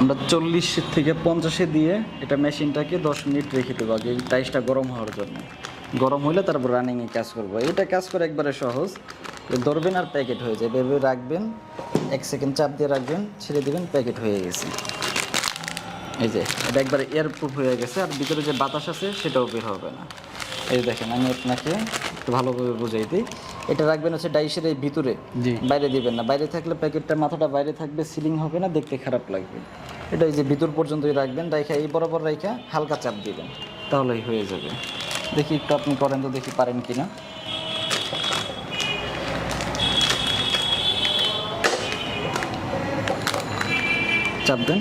আমরা চল্লিশ থেকে পঞ্চাশে দিয়ে এটা মেশিনটাকে দশ মিনিট রেখে দেবো আগে টাইসটা গরম হওয়ার জন্য। গরম হলে তারপর রানিংয়ে কাজ করব। এটা কাজ করে একবারে সহজ। ধরবেন আর প্যাকেট হয়ে যাবে এভাবে রাখবেন, এক সেকেন্ড চাপ দিয়ে রাখবেন, ছেড়ে দিবেন প্যাকেট হয়ে গেছে। এই যে, এটা একবারে এয়ার প্রুফ হয়ে গেছে, আর ভিতরে যে বাতাস আছে, সেটাও বের হবে না। এই দেখেন, আমি আপনাকে একটু ভালোভাবে বুঝাই দিই। এটা রাখবেন হচ্ছে ডাইসের এই ভিতরে। বাইরে দিবেন না। বাইরে থাকলে প্যাকেটটা মাথাটা বাইরে থাকবে সিলিং হবে না দেখতে খারাপ লাগবে। এটা এই যে ভিতর পর্যন্তই রাখবেন রাইখা এই বরাবর রাইখা হালকা চাপ দিবেন। তাহলেই হয়ে যাবে। দেখি একটু আপনি করেন তো দেখি পারেন কি না চাপ দেন।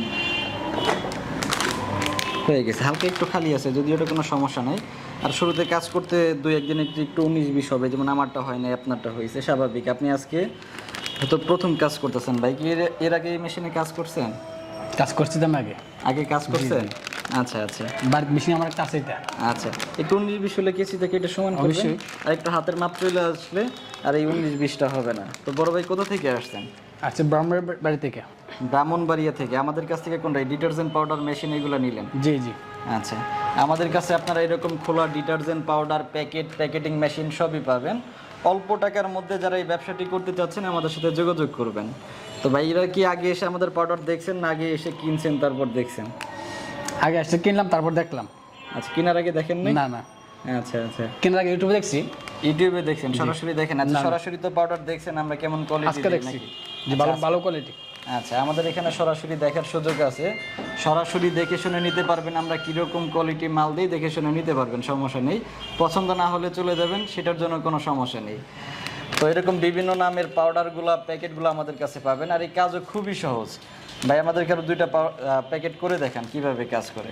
হয়ে গেছে। হালকা একটু খালি আছে যদিও এটা কোনো সমস্যা নাই। আর শুরুতে কাজ করতে দুই একদিন একটু একটু উনিশ বিশ হবে যেমন আমারটা হয় নাই আপনারটা হয়েছে স্বাভাবিক। আপনি আজকে হয়তো প্রথম কাজ করতেছেন ভাই কি এর- আগে এই মেশিনে কাজ করছেন? কাজ করছিলাম আগে। আগে কাজ করছেন? আচ্ছা আচ্ছা। বাড়ির মেশিন আমার একটা আছে এটা। আচ্ছা একটু উনিশ বিশ হলে কেসি থেকে এটা সমান অবশ্যই। আর একটু হাতের মাপ চলে আসলে আর এই উনিশ বিশটা হবে না। তো বড় ভাই কোথা থেকে আসছেন? আচ্ছা থেকে? ব্রাহ্মণবাড়িয়া থেকে। আমাদের কাছ থেকে কোনটা? ডিটারজেন্ট পাউডার মেশিন এগুলো নিলেন? জি জি। আচ্ছা। আমাদের কাছে আপনারা এরকম খোলা detergent powder packet packeting machine সবই পাবেন। অল্প টাকার মধ্যে যারা এই ব্যবসাটি করতে চাচ্ছেন আমাদের সাথে যোগাযোগ করবেন। তো ভাইরা কি আগে এসে আমাদের পাউডার দেখছেন না আগে এসে কিনছেন তারপর দেখছেন? আগে আসছে কিনলাম তারপর দেখলাম। আচ্ছা কেনার আগে দেখেন না না। আচ্ছা আচ্ছা। কেনার আগে ইউটিউবে দেখছি। ইউটিউবে দেখছেন সরাসরি দেখেন। আচ্ছা সরাসরি তো পাউডার দেখছেন আমরা কেমন কোয়ালিটি দেখছি। ভালো ভালো কোয়ালিটি আচ্ছা আমাদের এখানে সরাসরি দেখার সুযোগ আছে। সরাসরি দেখে শুনে নিতে পারবেন আমরা কীরকম কোয়ালিটি মাল দিই দেখে শুনে নিতে পারবেন সমস্যা নেই। পছন্দ না হলে চলে যাবেন সেটার জন্য কোনো সমস্যা নেই। তো এরকম বিভিন্ন নামের পাউডারগুলো প্যাকেটগুলো আমাদের কাছে পাবেন। আর এই কাজও খুবই সহজ। ভাই আমাদেরকে আরও দুইটা প্যাকেট করে দেখান কীভাবে কাজ করে।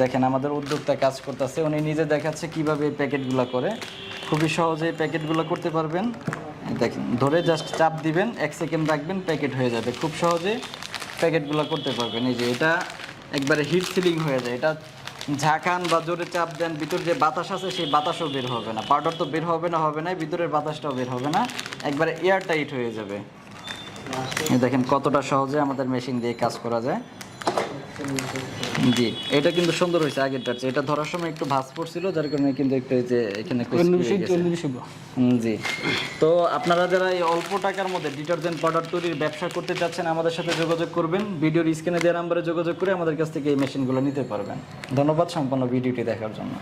দেখেন আমাদের উদ্যোক্তা কাজ করতেছে উনি নিজে দেখাচ্ছে কীভাবে এই প্যাকেটগুলো করে। খুবই সহজে এই প্যাকেটগুলো করতে পারবেন। দেখেন, ধরে জাস্ট চাপ দিবেন, এক সেকেন্ড রাখবেন প্যাকেট হয়ে যাবে। খুব সহজে প্যাকেটগুলো করতে পারবেন। এই যে এটা একবারে হিট সিলিং হয়ে যায়। এটা ঝাঁকান বা জোরে চাপ দেন, ভিতর যে বাতাস আছে, সেই বাতাসও বের হবে না। পাউডার তো বের হবে না হবে না ভিতরের বাতাসটাও বের হবে না। একবারে এয়ার টাইট হয়ে যাবে। দেখেন কতটা সহজে আমাদের মেশিন দিয়ে কাজ করা যায়। জি এটা কিন্তু সুন্দর হয়েছে আগেরটার চেয়ে। এটা ধরার সময় একটু ভাঁজ পড়ছিল যার কারণে কিন্তু একটু এই যে এখানে জি। তো আপনারা যারা এই অল্প টাকার মধ্যে ডিটারজেন্ট পাউডার তৈরির ব্যবসা করতে চাচ্ছেন আমাদের সাথে যোগাযোগ করবেন। ভিডিওর স্ক্রিনে দেওয়া নাম্বারে যোগাযোগ করে আমাদের কাছ থেকে এই মেশিনগুলো নিতে পারবেন। ধন্যবাদ সম্পন্ন ভিডিওটি দেখার জন্য।